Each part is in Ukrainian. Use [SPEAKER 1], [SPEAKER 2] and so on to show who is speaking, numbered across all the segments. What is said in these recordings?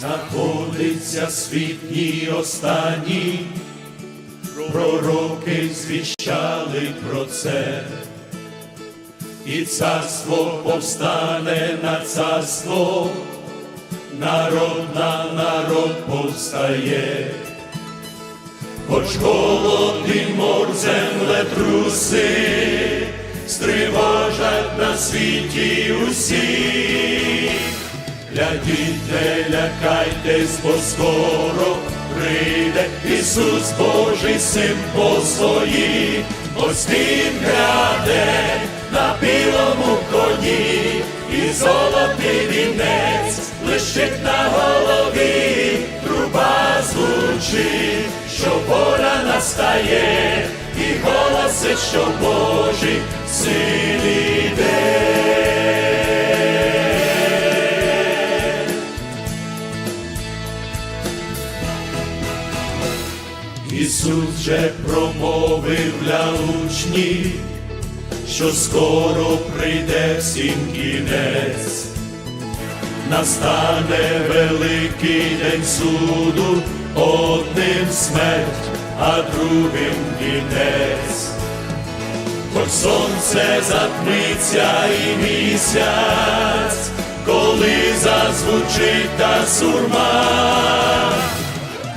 [SPEAKER 1] знаходиться світні останні, пророки звіщали про це, і царство повстане на царство, народ на народ повстає. Хоч голоди мор землетруси, стривожать на світі усі. Глядіть, не лякайтесь, бо скоро прийде Ісус Божий син по свої, ось він граде на білому коні, і золотий вінець блищить на голові, труба звучить, що воля настає, і голосить, що Божий син Ісус же промовив для учнів, що скоро прийде всім кінець, настане великий день суду, одним смерть, а другим кінець. Хоч сонце затмиться і місяць, коли зазвучить та сурма.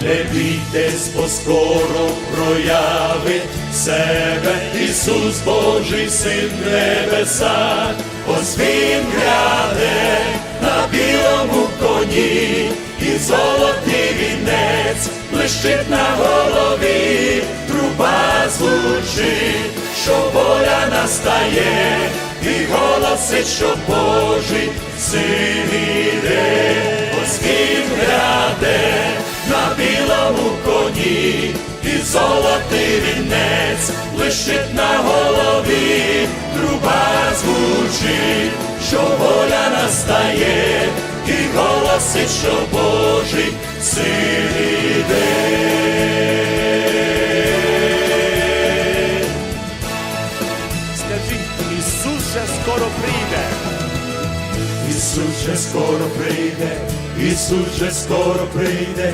[SPEAKER 1] Не бійтесь, бо скоро проявить себе Ісус Божий Син в небесах, ось Він гряде на білому коні, і золотий вінець блищить на голові, труба звучить, що воля настає, і голосить, що Божий син іде, ось Він гряде білому коні, і золотий вінець блищить на голові, труба звучить, що воля настає, і голосить, що Божий син іде.
[SPEAKER 2] Скажіть, Ісус же скоро прийде.
[SPEAKER 1] Ісус же скоро прийде, Ісус же скоро прийде,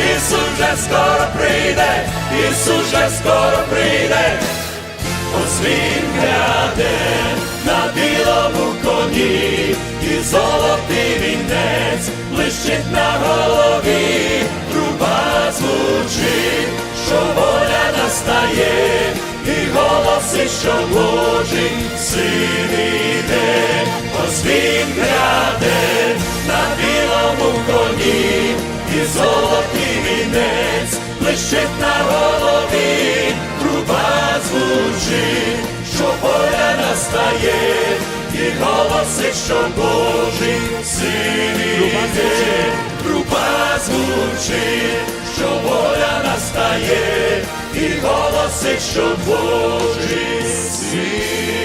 [SPEAKER 1] Ісус же скоро прийде, Ісус же скоро прийде, ось він гряде на білому коні, і золотий вінець блищить на голові, труба звучить, що воля настає, і голосить, що Божий син іде, ось гряде на білому коні, і настає, і голоси, що Божий син іде, труба звучить, що воля настає, і голоси, що Божий син